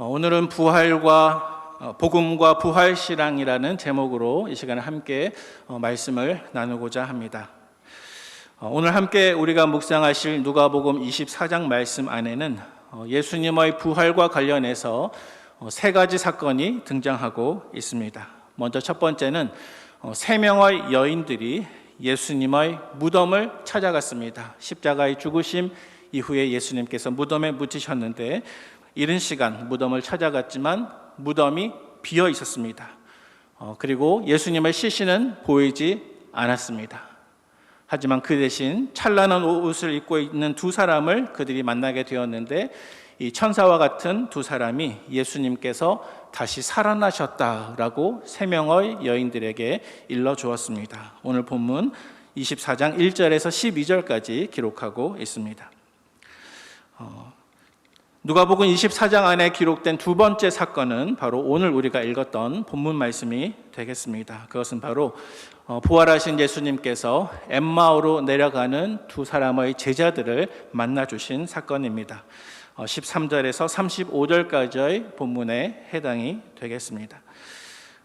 어, 오늘은 부활과 어, 복음과 부활 신앙이라는 제목으로 이 시간에 함께 어, 말씀을 나누고자 합니다. 어, 오늘 함께 우리가 묵상하실 누가복음 24장 말씀 안에는 어, 예수님의 부활과 관련해서 어, 세 가지 사건이 등장하고 있습니다. 먼저 첫 번째는 어, 세 명의 여인들이 예수님의 무덤을 찾아갔습니다. 십자가의 죽으심 이후에 예수님께서 무덤에 묻히셨는데 이른 시간 무덤을 찾아갔지만 무덤이 비어 있었습니다. 어, 그리고 예수님의 시신은 보이지 않았습니다. 하지만 그 대신 찬란한 옷을 입고 있는 두 사람을 그들이 만나게 되었는데 이 천사와 같은 두 사람이 예수님께서 다시 살아나셨다라고 세 명의 여인들에게 일러 주었습니다. 오늘 본문 24장 1절에서 12절까지 기록하고 있습니다. 어, 누가복음 24장 안에 기록된 두 번째 사건은 바로 오늘 우리가 읽었던 본문 말씀이 되겠습니다. 그것은 바로 어, 부활하신 예수님께서 엠마오로 내려가는 두 사람의 제자들을 만나 주신 사건입니다. 13절에서 35절까지의 본문에 해당이 되겠습니다.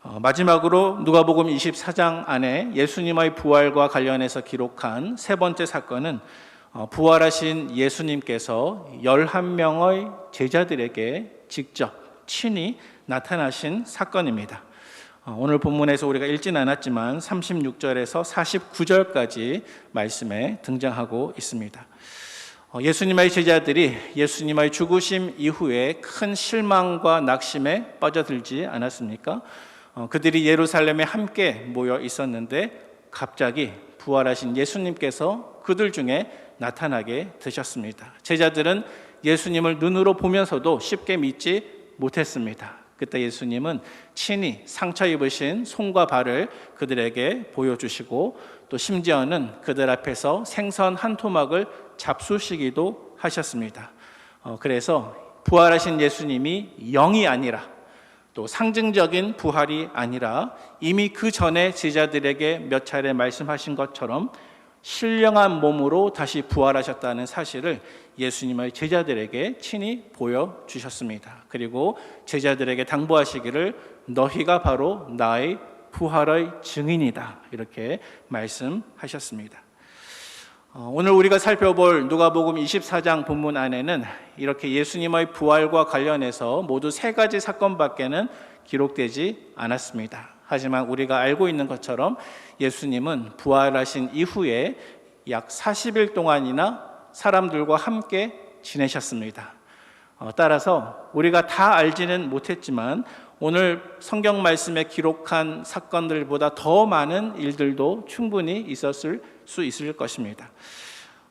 어, 마지막으로 누가복음 24장 안에 예수님의 부활과 관련해서 기록한 세 번째 사건은 어, 부활하신 예수님께서 11명의 제자들에게 직접 친히 나타나신 사건입니다. 어, 오늘 본문에서 우리가 읽진 않았지만 36절에서 49절까지 말씀에 등장하고 있습니다. 어, 예수님의 제자들이 예수님의 죽으심 이후에 큰 실망과 낙심에 빠져들지 않았습니까? 어, 그들이 예루살렘에 함께 모여 있었는데 갑자기 부활하신 예수님께서 그들 중에 나타나게 되셨습니다. 제자들은 예수님을 눈으로 보면서도 쉽게 믿지 못했습니다. 그때 예수님은 친히 상처 입으신 손과 발을 그들에게 보여주시고 또 심지어는 그들 앞에서 생선 한 토막을 잡수시기도 하셨습니다. 어, 그래서 부활하신 예수님이 영이 아니라 또 상징적인 부활이 아니라 이미 그 전에 제자들에게 몇 차례 말씀하신 것처럼 신령한 몸으로 다시 부활하셨다는 사실을 예수님의 제자들에게 친히 보여 주셨습니다. 그리고 제자들에게 당부하시기를 너희가 바로 나의 부활의 증인이다. 이렇게 말씀하셨습니다. 어, 오늘 우리가 살펴볼 누가복음 24장 본문 안에는 이렇게 예수님의 부활과 관련해서 모두 세 가지 사건밖에는 기록되지 않았습니다. 하지만 우리가 알고 있는 것처럼 예수님은 부활하신 이후에 약 40일 동안이나 사람들과 함께 지내셨습니다. 어, 따라서 우리가 다 알지는 못했지만 오늘 성경 말씀에 기록한 사건들보다 더 많은 일들도 충분히 있었을 수 있을 것입니다.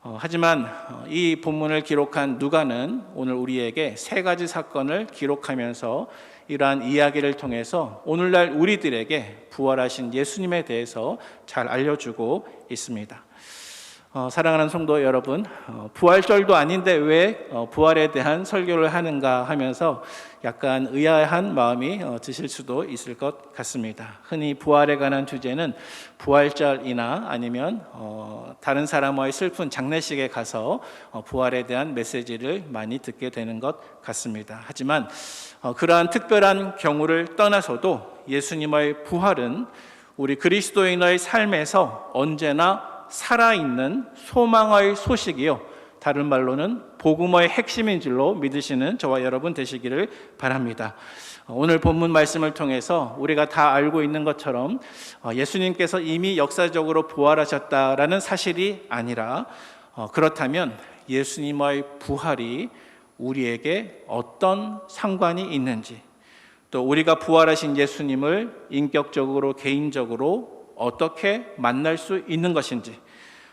어, 하지만 이 본문을 기록한 누가는 오늘 우리에게 세 가지 사건을 기록하면서 이러한 이야기를 통해서 오늘날 우리들에게 부활하신 예수님에 대해서 잘 알려주고 있습니다. 어, 사랑하는 성도 여러분, 어, 부활절도 아닌데 왜 어, 부활에 대한 설교를 하는가 하면서 약간 의아한 마음이 어, 드실 수도 있을 것 같습니다. 흔히 부활에 관한 주제는 부활절이나 아니면 어, 다른 사람과의 슬픈 장례식에 가서 어, 부활에 대한 메시지를 많이 듣게 되는 것 같습니다. 하지만 어, 그러한 특별한 경우를 떠나서도 예수님의 부활은 우리 그리스도인의 삶에서 언제나 살아있는 소망의 소식이요. 다른 말로는 복음의 핵심인 줄로 믿으시는 저와 여러분 되시기를 바랍니다. 오늘 본문 말씀을 통해서 우리가 다 알고 있는 것처럼 어, 예수님께서 이미 역사적으로 부활하셨다라는 사실이 아니라 어, 그렇다면 예수님의 부활이 우리에게 어떤 상관이 있는지 또 우리가 부활하신 예수님을 인격적으로 개인적으로 어떻게 만날 수 있는 것인지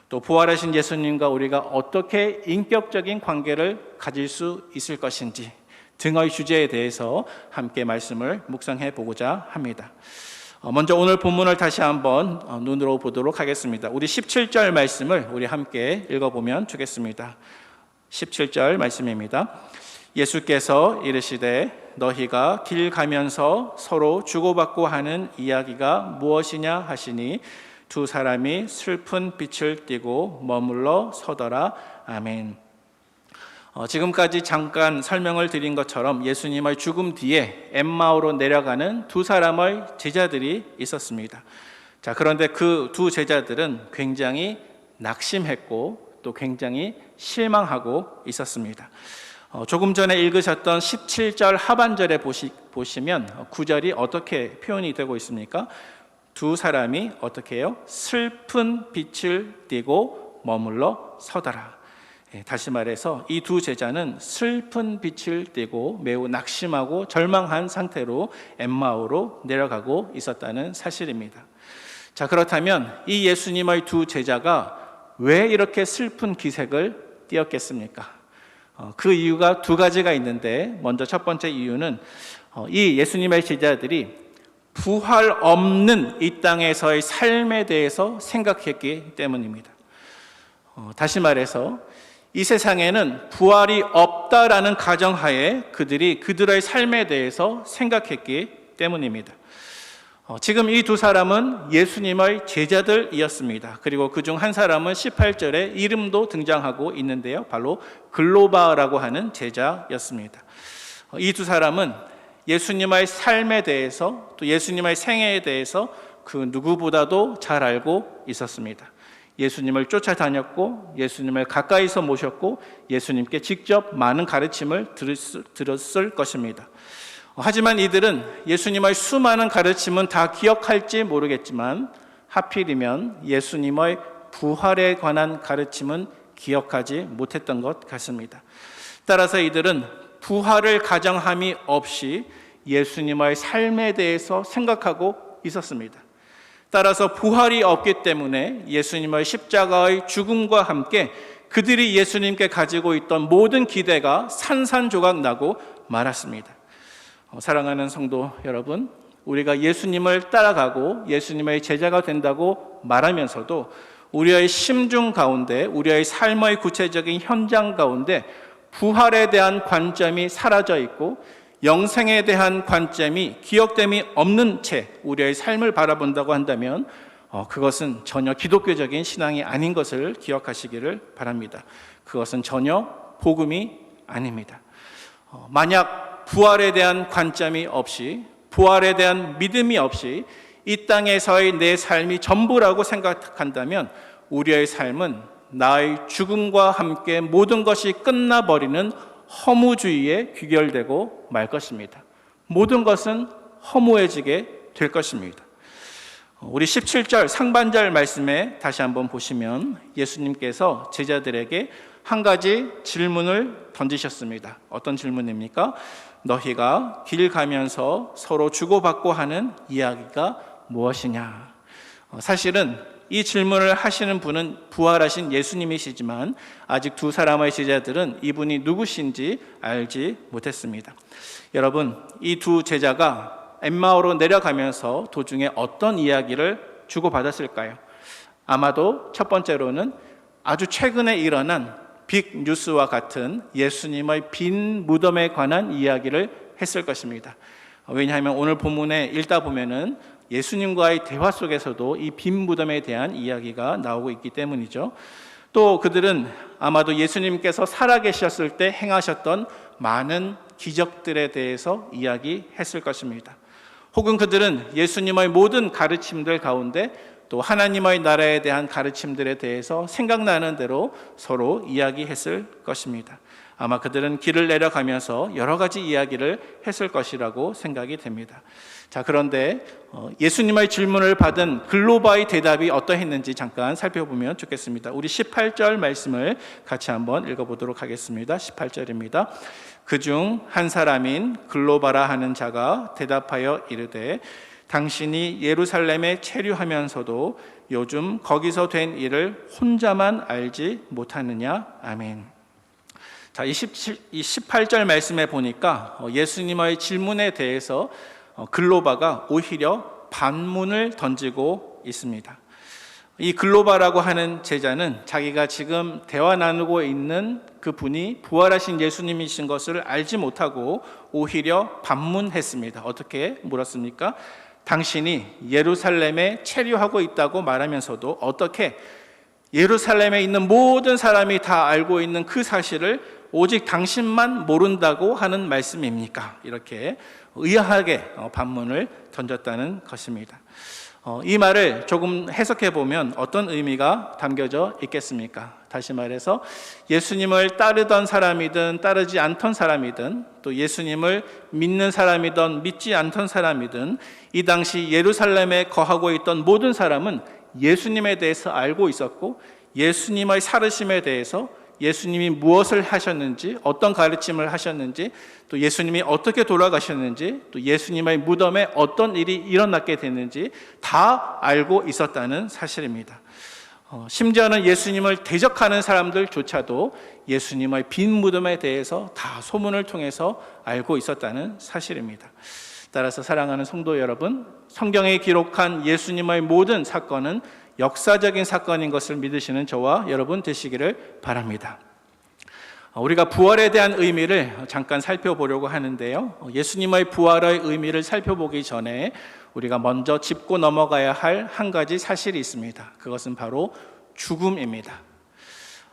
또 부활하신 예수님과 우리가 어떻게 인격적인 관계를 가질 수 있을 것인지 등의 주제에 대해서 함께 말씀을 묵상해 보고자 합니다. 어, 먼저 오늘 본문을 다시 한번 어, 눈으로 보도록 하겠습니다. 우리 17절 말씀을 우리 함께 읽어보면 좋겠습니다. 17절 말씀입니다. 예수께서 이르시되 너희가 길 가면서 서로 주고받고 하는 이야기가 무엇이냐 하시니 두 사람이 슬픈 빛을 띠고 머물러 서더라. 아멘. 어, 지금까지 잠깐 설명을 드린 것처럼 예수님의 죽음 뒤에 엠마오로 내려가는 두 사람의 제자들이 있었습니다. 자, 그런데 그 두 제자들은 굉장히 낙심했고 또 굉장히 실망하고 있었습니다. 어, 조금 전에 읽으셨던 17절 하반절에 보시, 보시면 구절이 어떻게 표현이 되고 있습니까? 두 사람이 어떻게 해요? 슬픈 빛을 띠고 머물러 서더라. 예, 다시 말해서 이 두 제자는 슬픈 빛을 띠고 매우 낙심하고 절망한 상태로 엠마오로 내려가고 있었다는 사실입니다. 자, 그렇다면 이 예수님의 두 제자가 왜 이렇게 슬픈 기색을 띄었겠습니까? 어, 그 이유가 두 가지가 있는데 먼저 첫 번째 이유는 어, 이 예수님의 제자들이 부활 없는 이 땅에서의 삶에 대해서 생각했기 때문입니다. 어, 다시 말해서 이 세상에는 부활이 없다라는 가정하에 그들이 그들의 삶에 대해서 생각했기 때문입니다. 어, 지금 이 두 사람은 예수님의 제자들이었습니다. 그리고 그 중 한 사람은 18절에 이름도 등장하고 있는데요. 바로 글로바라고 하는 제자였습니다. 어, 이두 사람은 예수님의 삶에 대해서 또 예수님의 생애에 대해서 그 누구보다도 잘 알고 있었습니다. 예수님을 쫓아다녔고 예수님을 가까이서 모셨고 예수님께 직접 많은 가르침을 들었을 것입니다. 하지만 이들은 예수님의 수많은 가르침은 다 기억할지 모르겠지만 하필이면 예수님의 부활에 관한 가르침은 기억하지 못했던 것 같습니다. 따라서 이들은 부활을 가정함이 없이 예수님의 삶에 대해서 생각하고 있었습니다. 따라서 부활이 없기 때문에 예수님의 십자가의 죽음과 함께 그들이 예수님께 가지고 있던 모든 기대가 산산조각 나고 말았습니다. 어, 사랑하는 성도 여러분, 우리가 예수님을 따라가고 예수님의 제자가 된다고 말하면서도 우리의 심중 가운데, 우리의 삶의 구체적인 현장 가운데 부활에 대한 관점이 사라져 있고 영생에 대한 관점이 기억됨이 없는 채 우리의 삶을 바라본다고 한다면 어, 그것은 전혀 기독교적인 신앙이 아닌 것을 기억하시기를 바랍니다. 그것은 전혀 복음이 아닙니다. 어, 만약 부활에 대한 관점이 없이 부활에 대한 믿음이 없이 이 땅에서의 내 삶이 전부라고 생각한다면 우리의 삶은 나의 죽음과 함께 모든 것이 끝나버리는 허무주의에 귀결되고 말 것입니다. 모든 것은 허무해지게 될 것입니다. 우리 17절 상반절 말씀에 다시 한번 보시면 예수님께서 제자들에게 한 가지 질문을 던지셨습니다. 어떤 질문입니까? 너희가 길 가면서 서로 주고받고 하는 이야기가 무엇이냐? 어, 사실은 이 질문을 하시는 분은 부활하신 예수님이시지만 아직 두 사람의 제자들은 이분이 누구신지 알지 못했습니다. 여러분, 이 두 제자가 엠마오로 내려가면서 도중에 어떤 이야기를 주고받았을까요? 아마도 첫 번째로는 아주 최근에 일어난 빅 뉴스와 같은 예수님의 빈 무덤에 관한 이야기를 했을 것입니다. 왜냐하면 오늘 본문에 읽다 보면은 예수님과의 대화 속에서도 이 빈 무덤에 대한 이야기가 나오고 있기 때문이죠. 또 그들은 아마도 예수님께서 살아계셨을 때 행하셨던 많은 기적들에 대해서 이야기했을 것입니다. 혹은 그들은 예수님의 모든 가르침들 가운데 또 하나님의 나라에 대한 가르침들에 대해서 생각나는 대로 서로 이야기했을 것입니다. 아마 그들은 길을 내려가면서 여러 가지 이야기를 했을 것이라고 생각이 됩니다. 자, 그런데 어, 예수님의 질문을 받은 글로바의 대답이 어떠했는지 잠깐 살펴보면 좋겠습니다. 우리 18절 말씀을 같이 한번 읽어보도록 하겠습니다. 18절입니다. 그중 한 사람인 글로바라 하는 자가 대답하여 이르되 당신이 예루살렘에 체류하면서도 요즘 거기서 된 일을 혼자만 알지 못하느냐? 아멘. 자, 이 18절 말씀에 보니까 어, 예수님의 질문에 대해서 어, 글로바가 오히려 반문을 던지고 있습니다. 이 글로바라고 하는 제자는 자기가 지금 대화 나누고 있는 그 분이 부활하신 예수님이신 것을 알지 못하고 오히려 반문했습니다. 어떻게 물었습니까? 당신이 예루살렘에 체류하고 있다고 말하면서도 어떻게 예루살렘에 있는 모든 사람이 다 알고 있는 그 사실을 오직 당신만 모른다고 하는 말씀입니까? 이렇게 의아하게 어, 반문을 던졌다는 것입니다. 어, 이 말을 조금 해석해 보면 어떤 의미가 담겨져 있겠습니까? 다시 말해서 예수님을 따르던 사람이든 따르지 않던 사람이든 또 예수님을 믿는 사람이든 믿지 않던 사람이든 이 당시 예루살렘에 거하고 있던 모든 사람은 예수님에 대해서 알고 있었고 예수님의 살으심에 대해서 예수님이 무엇을 하셨는지, 어떤 가르침을 하셨는지, 또 예수님이 어떻게 돌아가셨는지, 또 예수님의 무덤에 어떤 일이 일어났게 됐는지 다 알고 있었다는 사실입니다. 어, 심지어는 예수님을 대적하는 사람들조차도 예수님의 빈 무덤에 대해서 다 소문을 통해서 알고 있었다는 사실입니다. 따라서 사랑하는 성도 여러분, 성경에 기록한 예수님의 모든 사건은 역사적인 사건인 것을 믿으시는 저와 여러분 되시기를 바랍니다. 우리가 부활에 대한 의미를 잠깐 살펴보려고 하는데요. 예수님의 부활의 의미를 살펴보기 전에 우리가 먼저 짚고 넘어가야 할 한 가지 사실이 있습니다. 그것은 바로 죽음입니다.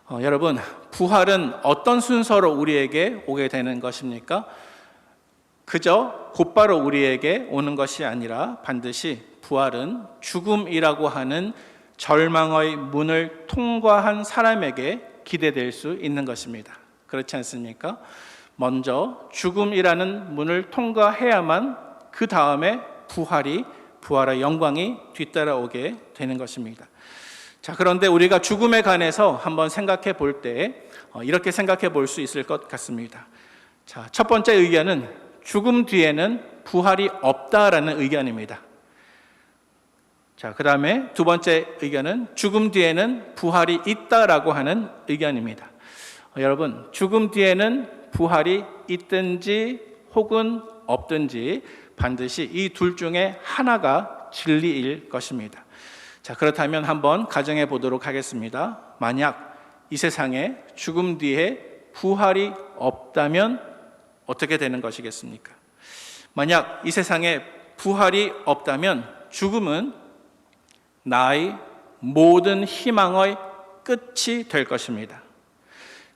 어, 여러분, 부활은 어떤 순서로 우리에게 오게 되는 것입니까? 그저 곧바로 우리에게 오는 것이 아니라 반드시 부활은 죽음이라고 하는 절망의 문을 통과한 사람에게 기대될 수 있는 것입니다. 그렇지 않습니까? 먼저 죽음이라는 문을 통과해야만 그 다음에 부활이 부활의 영광이 뒤따라오게 되는 것입니다. 자, 그런데 우리가 죽음에 관해서 한번 생각해 볼때 어, 이렇게 생각해 볼 수 있을 것 같습니다. 자, 첫 번째 의견은 죽음 뒤에는 부활이 없다라는 의견입니다. 자, 그 다음에 두 번째 의견은 죽음 뒤에는 부활이 있다라고 하는 의견입니다. 어, 여러분, 죽음 뒤에는 부활이 있든지 혹은 없든지 반드시 이 둘 중에 하나가 진리일 것입니다. 자, 그렇다면 한번 가정해 보도록 하겠습니다. 만약 이 세상에 죽음 뒤에 부활이 없다면 어떻게 되는 것이겠습니까? 만약 이 세상에 부활이 없다면 죽음은 나의 모든 희망의 끝이 될 것입니다.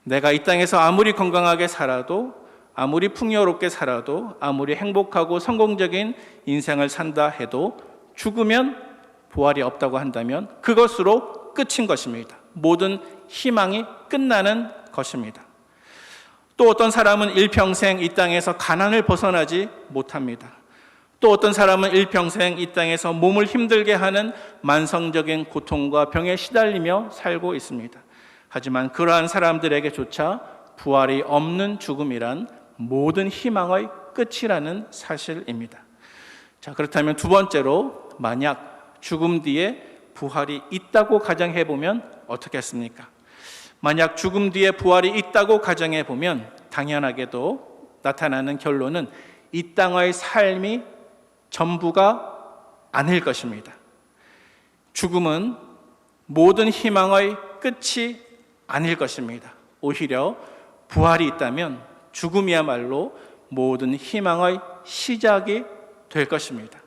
내가 이 땅에서 아무리 건강하게 살아도 아무리 풍요롭게 살아도 아무리 행복하고 성공적인 인생을 산다 해도 죽으면 부활이 없다고 한다면 그것으로 끝인 것입니다. 모든 희망이 끝나는 것입니다. 또 어떤 사람은 일평생 이 땅에서 가난을 벗어나지 못합니다. 또 어떤 사람은 일평생 이 땅에서 몸을 힘들게 하는 만성적인 고통과 병에 시달리며 살고 있습니다. 하지만 그러한 사람들에게조차 부활이 없는 죽음이란 모든 희망의 끝이라는 사실입니다. 자, 그렇다면 두 번째로 만약 죽음 뒤에 부활이 있다고 가정해 보면 어떻게 했습니까? 만약 죽음 뒤에 부활이 있다고 가정해 보면 당연하게도 나타나는 결론은 이 땅의 삶이 전부가 아닐 것입니다. 죽음은 모든 희망의 끝이 아닐 것입니다. 오히려 부활이 있다면 죽음이야말로 모든 희망의 시작이 될 것입니다.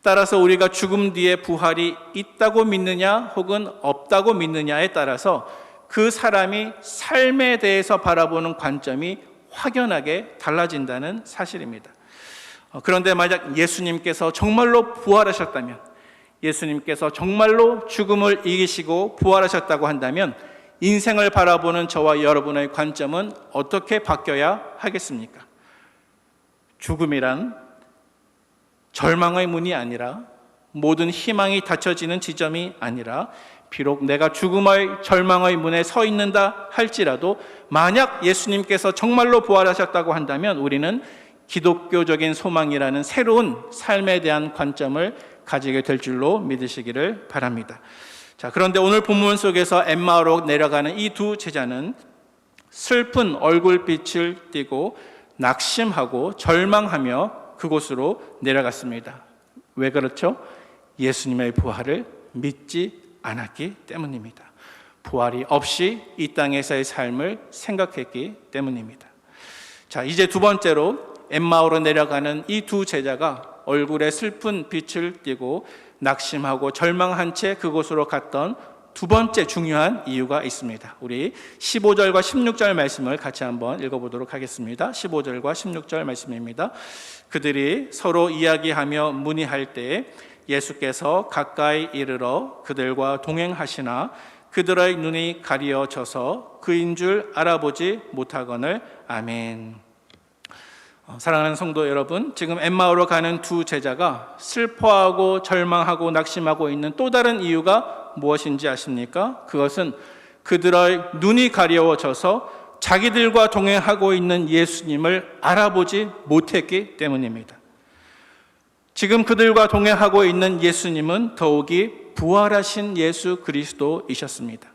따라서 우리가 죽음 뒤에 부활이 있다고 믿느냐 혹은 없다고 믿느냐에 따라서 그 사람이 삶에 대해서 바라보는 관점이 확연하게 달라진다는 사실입니다. 어, 그런데 만약 예수님께서 정말로 부활하셨다면, 예수님께서 정말로 죽음을 이기시고 부활하셨다고 한다면, 인생을 바라보는 저와 여러분의 관점은 어떻게 바뀌어야 하겠습니까? 죽음이란 절망의 문이 아니라 모든 희망이 닫혀지는 지점이 아니라 비록 내가 죽음의 절망의 문에 서 있는다 할지라도 만약 예수님께서 정말로 부활하셨다고 한다면 우리는 기독교적인 소망이라는 새로운 삶에 대한 관점을 가지게 될 줄로 믿으시기를 바랍니다. 자, 그런데 오늘 본문 속에서 엠마로 내려가는 이 두 제자는 슬픈 얼굴빛을 띠고 낙심하고 절망하며 그곳으로 내려갔습니다. 왜 그렇죠? 예수님의 부활을 믿지 않았기 때문입니다. 부활이 없이 이 땅에서의 삶을 생각했기 때문입니다. 자, 이제 두 번째로 엠마오로 내려가는 이 두 제자가 얼굴에 슬픈 빛을 띠고 낙심하고 절망한 채 그곳으로 갔던 두 번째 중요한 이유가 있습니다. 우리 15절과 16절 말씀을 같이 한번 읽어보도록 하겠습니다. 15절과 16절 말씀입니다. 그들이 서로 이야기하며 문의할 때에 예수께서 가까이 이르러 그들과 동행하시나 그들의 눈이 가리어져서 그인 줄 알아보지 못하거늘 아멘. 어, 사랑하는 성도 여러분, 지금 엠마오로 가는 두 제자가 슬퍼하고 절망하고 낙심하고 있는 또 다른 이유가 무엇인지 아십니까? 그것은 그들의 눈이 가려워져서 자기들과 동행하고 있는 예수님을 알아보지 못했기 때문입니다. 지금 그들과 동행하고 있는 예수님은 더욱이 부활하신 예수 그리스도이셨습니다.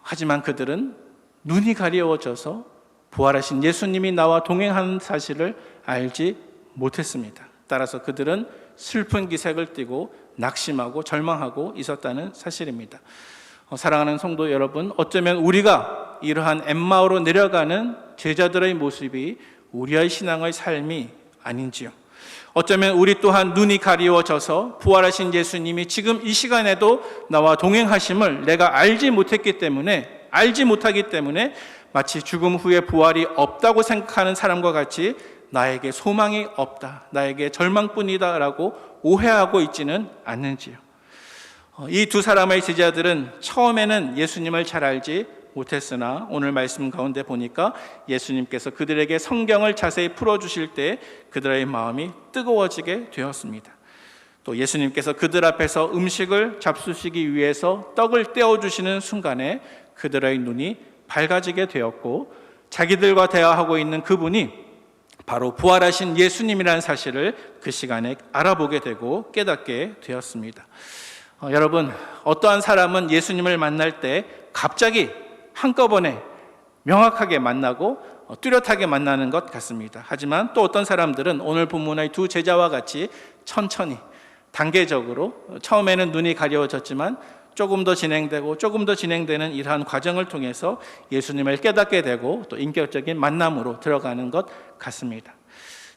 하지만 그들은 눈이 가려워져서 부활하신 예수님이 나와 동행하는 사실을 알지 못했습니다. 따라서 그들은 슬픈 기색을 띠고 낙심하고 절망하고 있었다는 사실입니다. 어, 사랑하는 성도 여러분, 어쩌면 우리가 이러한 엠마오로 내려가는 제자들의 모습이 우리의 신앙의 삶이 아닌지요. 어쩌면 우리 또한 눈이 가리워져서 부활하신 예수님이 지금 이 시간에도 나와 동행하심을 내가 알지 못했기 때문에 알지 못하기 때문에 마치 죽음 후에 부활이 없다고 생각하는 사람과 같이 나에게 소망이 없다, 나에게 절망뿐이다라고 오해하고 있지는 않는지요. 어, 이두 사람의 제자들은 처음에는 예수님을 잘 알지 못했으나 오늘 말씀 가운데 보니까 예수님께서 그들에게 성경을 자세히 풀어주실 때 그들의 마음이 뜨거워지게 되었습니다. 또 예수님께서 그들 앞에서 음식을 잡수시기 위해서 떡을 떼어주시는 순간에 그들의 눈이 밝아지게 되었고 자기들과 대화하고 있는 그분이 바로 부활하신 예수님이라는 사실을 그 시간에 알아보게 되고 깨닫게 되었습니다. 어, 여러분, 어떠한 사람은 예수님을 만날 때 갑자기 한꺼번에 명확하게 만나고 어, 뚜렷하게 만나는 것 같습니다. 하지만 또 어떤 사람들은 오늘 본문의 두 제자와 같이 천천히 단계적으로 어, 처음에는 눈이 가려워졌지만 조금 더 진행되고 조금 더 진행되는 이러한 과정을 통해서 예수님을 깨닫게 되고 또 인격적인 만남으로 들어가는 것 같습니다.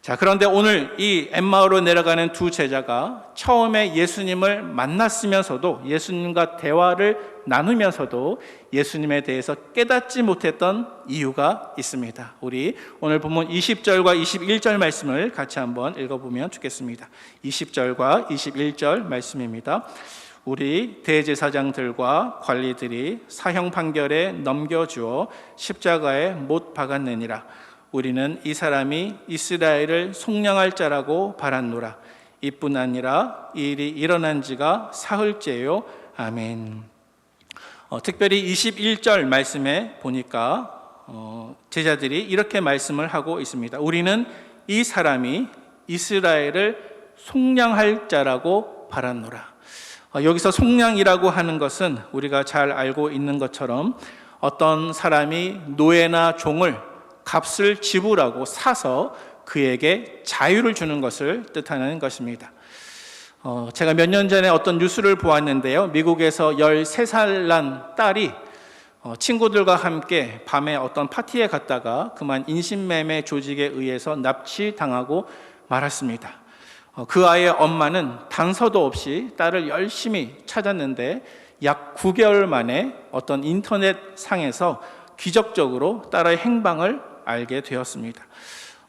자, 그런데 오늘 이 엠마오로 내려가는 두 제자가 처음에 예수님을 만났으면서도 예수님과 대화를 나누면서도 예수님에 대해서 깨닫지 못했던 이유가 있습니다. 우리 오늘 본문 20절과 21절 말씀을 같이 한번 읽어보면 좋겠습니다. 20절과 21절 말씀입니다. 우리 대제사장들과 관리들이 사형 판결에 넘겨주어 십자가에 못 박았느니라. 우리는 이 사람이 이스라엘을 속량할 자라고 바랐노라. 이뿐 아니라 이 일이 일어난 지가 사흘째요. 아멘. 어, 특별히 21절 말씀에 보니까 어, 제자들이 이렇게 말씀을 하고 있습니다. 우리는 이 사람이 이스라엘을 속량할 자라고 바랐노라. 어, 여기서 속량이라고 하는 것은 우리가 잘 알고 있는 것처럼 어떤 사람이 노예나 종을 값을 지불하고 사서 그에게 자유를 주는 것을 뜻하는 것입니다. 어, 제가 몇 년 전에 어떤 뉴스를 보았는데요. 미국에서 13살 난 딸이 어, 친구들과 함께 밤에 어떤 파티에 갔다가 그만 인신매매 조직에 의해서 납치당하고 말았습니다. 어, 그 아이의 엄마는 단서도 없이 딸을 열심히 찾았는데 약 9개월 만에 어떤 인터넷 상에서 기적적으로 딸의 행방을 알게 되었습니다.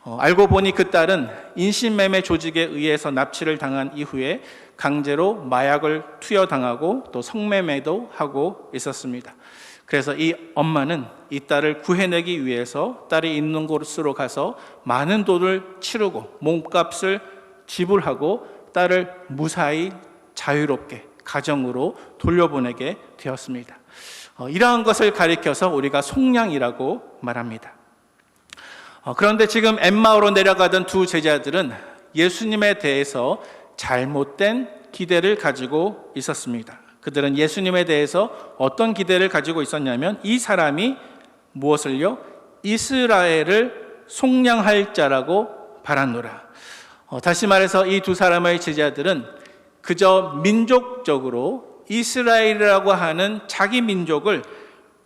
어, 알고 보니 그 딸은 인신매매 조직에 의해서 납치를 당한 이후에 강제로 마약을 투여당하고 또 성매매도 하고 있었습니다. 그래서 이 엄마는 이 딸을 구해내기 위해서 딸이 있는 곳으로 가서 많은 돈을 치르고 몸값을 지불하고 딸을 무사히 자유롭게 가정으로 돌려보내게 되었습니다. 어, 이러한 것을 가리켜서 우리가 속량이라고 말합니다. 어, 그런데 지금 엠마오로 내려가던 두 제자들은 예수님에 대해서 잘못된 기대를 가지고 있었습니다. 그들은 예수님에 대해서 어떤 기대를 가지고 있었냐면 이 사람이 무엇을요? 이스라엘을 속량할 자라고 바랐노라. 어, 다시 말해서 이 두 사람의 제자들은 그저 민족적으로 이스라엘이라고 하는 자기 민족을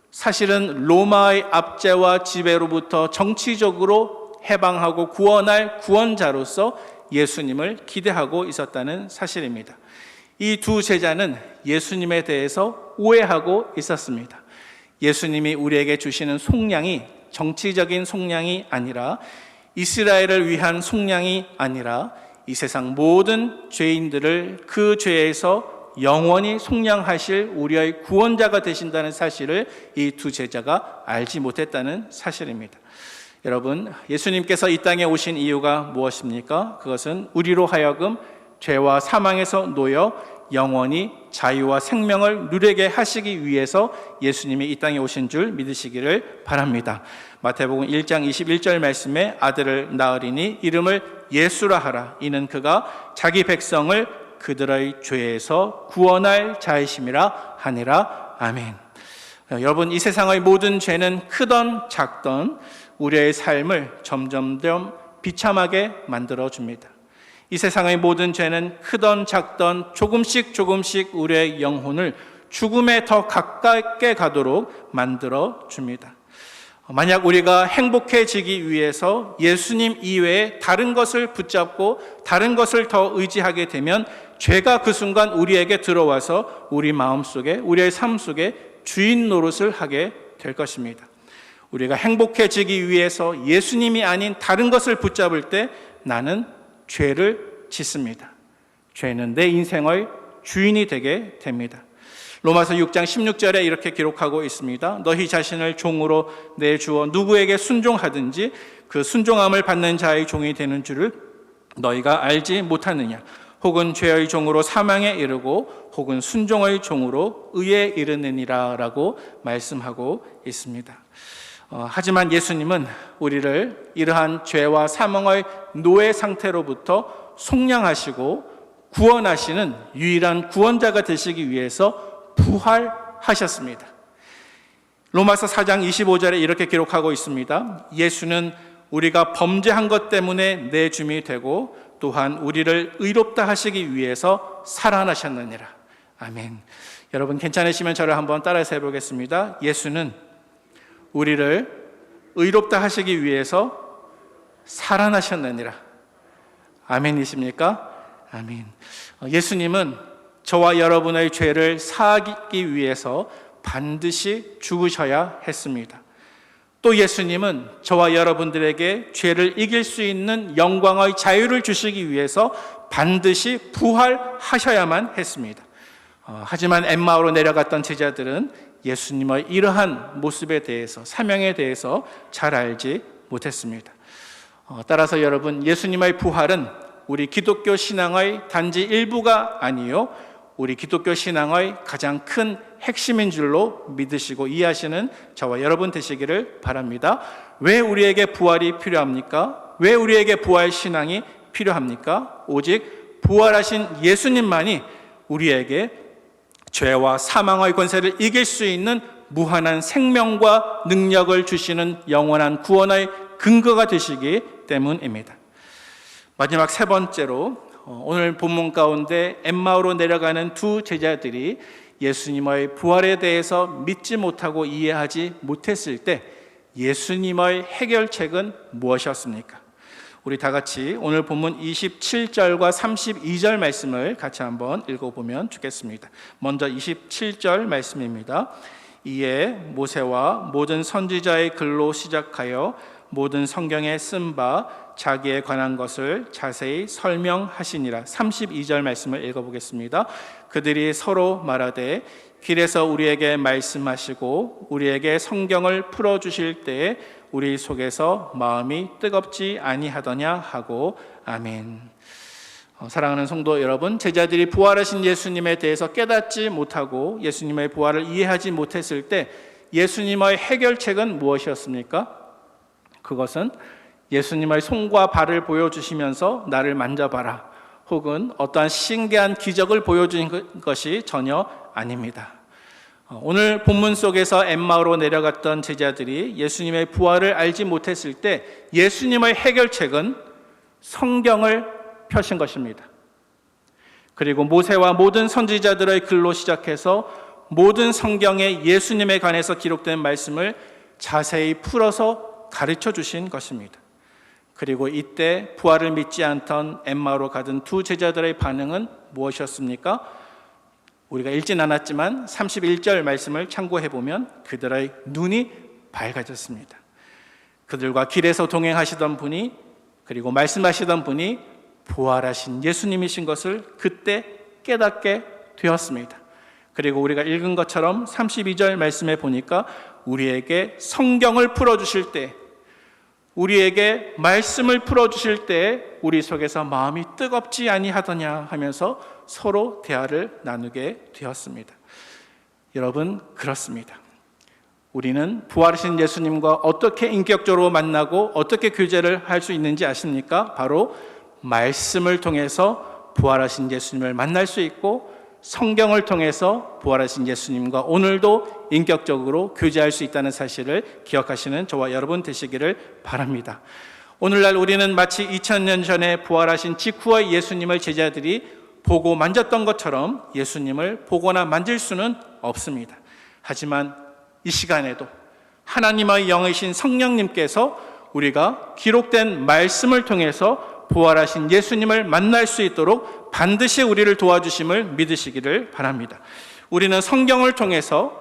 사실은 로마의 압제와 지배로부터 정치적으로 해방하고 구원할 구원자로서 예수님을 기대하고 있었다는 사실입니다. 이 두 제자는 예수님에 대해서 오해하고 있었습니다. 예수님이 우리에게 주시는 속량이 정치적인 속량이 아니라 이스라엘을 위한 속량이 아니라 이 세상 모든 죄인들을 그 죄에서 영원히 속량하실 우리의 구원자가 되신다는 사실을 이 두 제자가 알지 못했다는 사실입니다. 여러분, 예수님께서 이 땅에 오신 이유가 무엇입니까? 그것은 우리로 하여금 죄와 사망에서 놓여 영원히 자유와 생명을 누리게 하시기 위해서 예수님이 이 땅에 오신 줄 믿으시기를 바랍니다. 마태복음 1장 21절 말씀에 아들을 낳으리니 이름을 예수라 하라. 이는 그가 자기 백성을 그들의 죄에서 구원할 자이심이라 하니라. 아멘. 여러분, 이 세상의 모든 죄는 크던 작던 우리의 삶을 점점점 비참하게 만들어 줍니다. 이 세상의 모든 죄는 크던 작던 조금씩 조금씩 우리의 영혼을 죽음에 더 가깝게 가도록 만들어 줍니다. 만약 우리가 행복해지기 위해서 예수님 이외에 다른 것을 붙잡고 다른 것을 더 의지하게 되면 죄가 그 순간 우리에게 들어와서 우리 마음 속에, 우리의 삶 속에 주인 노릇을 하게 될 것입니다. 우리가 행복해지기 위해서 예수님이 아닌 다른 것을 붙잡을 때 나는 죄를 짓습니다. 죄는 내 인생의 주인이 되게 됩니다. 로마서 6장 16절에 이렇게 기록하고 있습니다. 너희 자신을 종으로 내주어 누구에게 순종하든지 그 순종함을 받는 자의 종이 되는 줄을 너희가 알지 못하느냐. 혹은 죄의 종으로 사망에 이르고 혹은 순종의 종으로 의에 이르느니라 라고 말씀하고 있습니다. 어, 하지만 예수님은 우리를 이러한 죄와 사망의 노예 상태로부터 속량하시고 구원하시는 유일한 구원자가 되시기 위해서 부활하셨습니다. 로마서 4장 25절에 이렇게 기록하고 있습니다. 예수는 우리가 범죄한 것 때문에 내 주이 되고 또한 우리를 의롭다 하시기 위해서 살아나셨느니라. 아멘. 여러분 괜찮으시면 저를 한번 따라서 해보겠습니다. 예수는 우리를 의롭다 하시기 위해서 살아나셨느니라. 아멘이십니까? 아멘. 예수님은 저와 여러분의 죄를 사하기 위해서 반드시 죽으셔야 했습니다. 또 예수님은 저와 여러분들에게 죄를 이길 수 있는 영광의 자유를 주시기 위해서 반드시 부활하셔야만 했습니다. 어, 하지만 엠마오로 내려갔던 제자들은 예수님의 이러한 모습에 대해서 사명에 대해서 잘 알지 못했습니다. 어, 따라서 여러분 예수님의 부활은 우리 기독교 신앙의 단지 일부가 아니요 우리 기독교 신앙의 가장 큰 핵심인 줄로 믿으시고 이해하시는 저와 여러분 되시기를 바랍니다. 왜 우리에게 부활이 필요합니까? 왜 우리에게 부활 신앙이 필요합니까? 오직 부활하신 예수님만이 우리에게 죄와 사망의 권세를 이길 수 있는 무한한 생명과 능력을 주시는 영원한 구원의 근거가 되시기 때문입니다. 마지막 세 번째로 어, 오늘 본문 가운데 엠마오로 내려가는 두 제자들이 예수님의 부활에 대해서 믿지 못하고 이해하지 못했을 때 예수님의 해결책은 무엇이었습니까? 우리 다 같이 오늘 본문 27절과 32절 말씀을 같이 한번 읽어보면 좋겠습니다. 먼저 27절 말씀입니다. 이에 모세와 모든 선지자의 글로 시작하여 모든 성경에 쓴 바 자기에 관한 것을 자세히 설명하시니라. 32절 말씀을 읽어보겠습니다. 그들이 서로 말하되 길에서 우리에게 말씀하시고 우리에게 성경을 풀어 주실 때에 우리 속에서 마음이 뜨겁지 아니하더냐 하고 아멘. 어, 사랑하는 성도 여러분, 제자들이 부활하신 예수님에 대해서 깨닫지 못하고 예수님의 부활을 이해하지 못했을 때 예수님의 해결책은 무엇이었습니까? 그것은 예수님의 손과 발을 보여주시면서 나를 만져봐라. 혹은 어떠한 신기한 기적을 보여준 것이 전혀 아닙니다. 어, 오늘 본문 속에서 엠마오로 내려갔던 제자들이 예수님의 부활을 알지 못했을 때 예수님의 해결책은 성경을 펴신 것입니다. 그리고 모세와 모든 선지자들의 글로 시작해서 모든 성경에 예수님에 관해서 기록된 말씀을 자세히 풀어서 가르쳐 주신 것입니다. 그리고 이때 부활을 믿지 않던 엠마로 가던 두 제자들의 반응은 무엇이었습니까? 우리가 읽진 않았지만 31절 말씀을 참고해 보면 그들의 눈이 밝아졌습니다. 그들과 길에서 동행하시던 분이 그리고 말씀하시던 분이 부활하신 예수님이신 것을 그때 깨닫게 되었습니다. 그리고 우리가 읽은 것처럼 32절 말씀에 보니까 우리에게 성경을 풀어 주실 때 우리에게 말씀을 풀어 주실 때 우리 속에서 마음이 뜨겁지 아니하더냐 하면서 서로 대화를 나누게 되었습니다. 여러분 그렇습니다. 우리는 부활하신 예수님과 어떻게 인격적으로 만나고 어떻게 교제를 할 수 있는지 아십니까? 바로 말씀을 통해서 부활하신 예수님을 만날 수 있고 성경을 통해서 부활하신 예수님과 오늘도 인격적으로 교제할 수 있다는 사실을 기억하시는 저와 여러분 되시기를 바랍니다. 오늘날 우리는 마치 2000년 전에 부활하신 직후의 예수님을 제자들이 보고 만졌던 것처럼 예수님을 보거나 만질 수는 없습니다. 하지만 이 시간에도 하나님의 영이신 성령님께서 우리가 기록된 말씀을 통해서 부활하신 예수님을 만날 수 있도록 반드시 우리를 도와주심을 믿으시기를 바랍니다. 우리는 성경을 통해서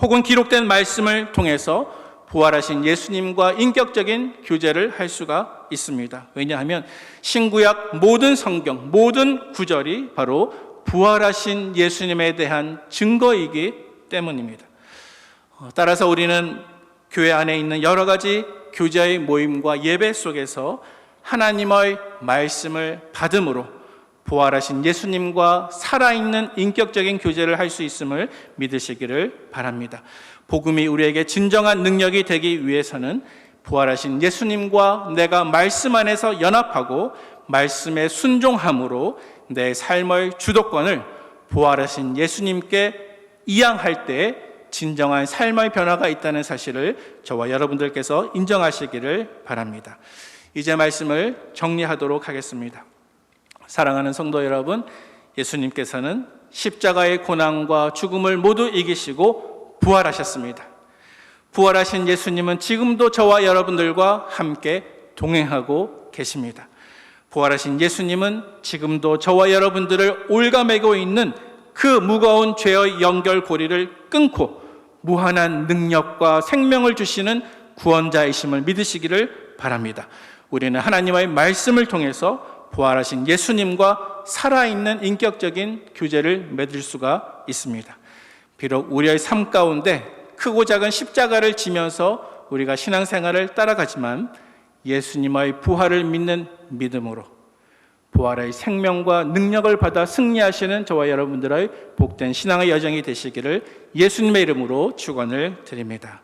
혹은 기록된 말씀을 통해서 부활하신 예수님과 인격적인 교제를 할 수가 있습니다. 왜냐하면 신구약 모든 성경, 모든 구절이 바로 부활하신 예수님에 대한 증거이기 때문입니다. 어, 따라서 우리는 교회 안에 있는 여러 가지 교제의 모임과 예배 속에서 하나님의 말씀을 받음으로 부활하신 예수님과 살아있는 인격적인 교제를 할 수 있음을 믿으시기를 바랍니다. 복음이 우리에게 진정한 능력이 되기 위해서는 부활하신 예수님과 내가 말씀 안에서 연합하고 말씀에 순종함으로 내 삶의 주도권을 부활하신 예수님께 이양할 때 진정한 삶의 변화가 있다는 사실을 저와 여러분들께서 인정하시기를 바랍니다. 이제 말씀을 정리하도록 하겠습니다. 사랑하는 성도 여러분, 예수님께서는 십자가의 고난과 죽음을 모두 이기시고 부활하셨습니다. 부활하신 예수님은 지금도 저와 여러분들과 함께 동행하고 계십니다. 부활하신 예수님은 지금도 저와 여러분들을 올가매고 있는 그 무거운 죄의 연결고리를 끊고 무한한 능력과 생명을 주시는 구원자이심을 믿으시기를 바랍니다. 우리는 하나님의 말씀을 통해서 부활하신 예수님과 살아있는 인격적인 교제를 맺을 수가 있습니다. 비록 우리의 삶 가운데 크고 작은 십자가를 지면서 우리가 신앙생활을 따라가지만 예수님의 부활을 믿는 믿음으로 부활의 생명과 능력을 받아 승리하시는 저와 여러분들의 복된 신앙의 여정이 되시기를 예수님의 이름으로 축원을 드립니다.